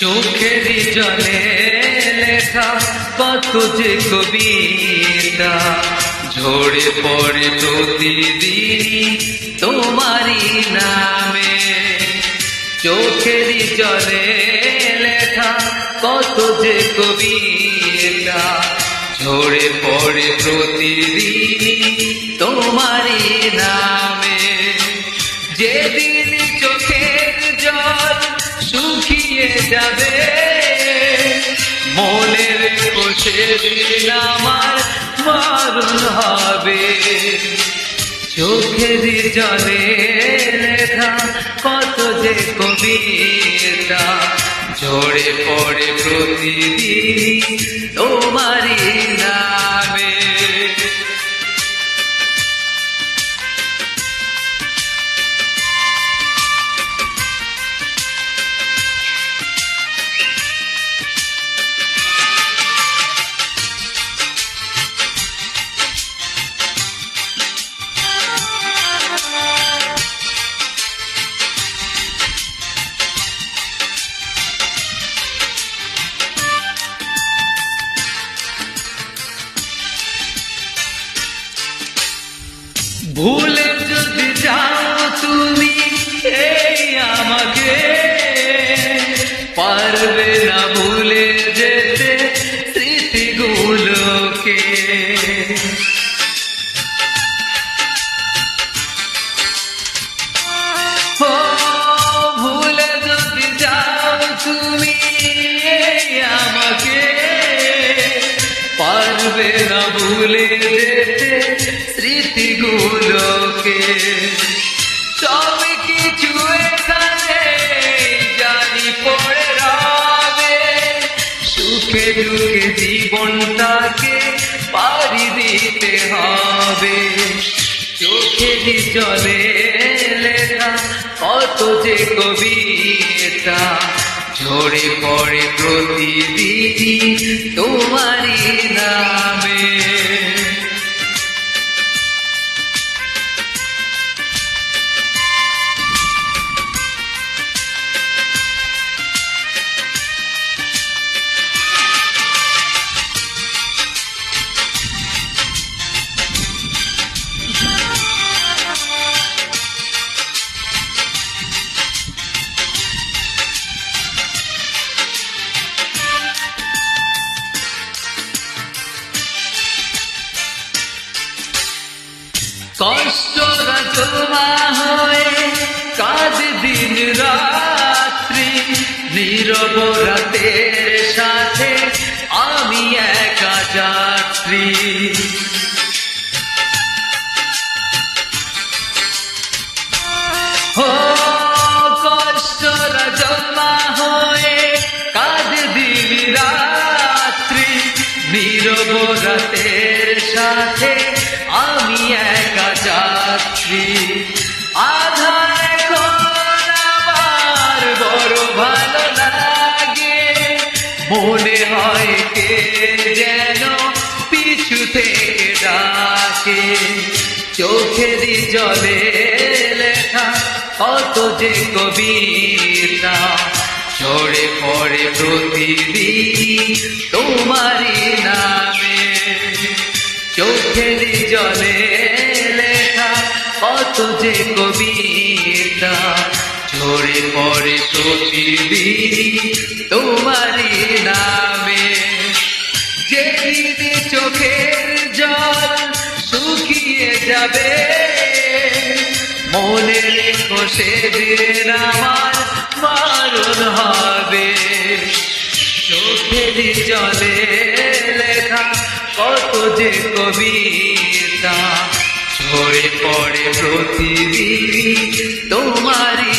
চোখেরই জলে লেখা কত যে কবিতা, ঝরে পড়ে প্রতিদিন তোমারই নামে। চোখেরই জলে লেখা কত যে কবিতা, ঝরে পড়ে প্রতিদিন তোমারই নামে। যাবে। মনের কোষে দিন আমার মারণ হবে। চোখের জলে লেখা কত যে কবিতা ঝরে পড়ে প্রতিদিন তোমারই নামে। ভুলে যদি যাও তুমি, এই আমাকে। পারবে না ভুলে যেতে স্মৃতিগুলোকে। ভুলে পারবে না ভুলে যেতে স্মৃতিগুলোকে। সব কিছু এখানে জানি পড়ে সুখে দুঃখে জীবনটাকে পারি দিতে হবে। চোখেরই জলে লেখা, কত যে কবিতা, ঝরে পড়ে প্রতিদিন তোমারই নামে কষ্টরা জমা হয়ে, কাজ দিন রাত্রি, নীরব রাতের সাথে আমি একা যাত্রী। জমা হয়ে, কাজ দিন রাত্রি, নীরব রাতের সাথে আমি একা যাত্রী। আধার আমার বড় ভালো লাগে। মনে হয় কে যেন পিছু থেকে ডাকে। চোখেরই জলে লেখা কত যে কবিতা। ঝরে পড়ে প্রতিদিন তোমারই নামে। চোখেরই জলে লেখা, কত যে কবিতা। ঝরে পড়ে তোমারই নামে। চোখের জল শুকিয়ে যাবে মনের কোষে দিন আমার মারণ হবে। চোখের জলে কত যে কবিতা ছড়ে পড়ে প্রতিদিন তোমারই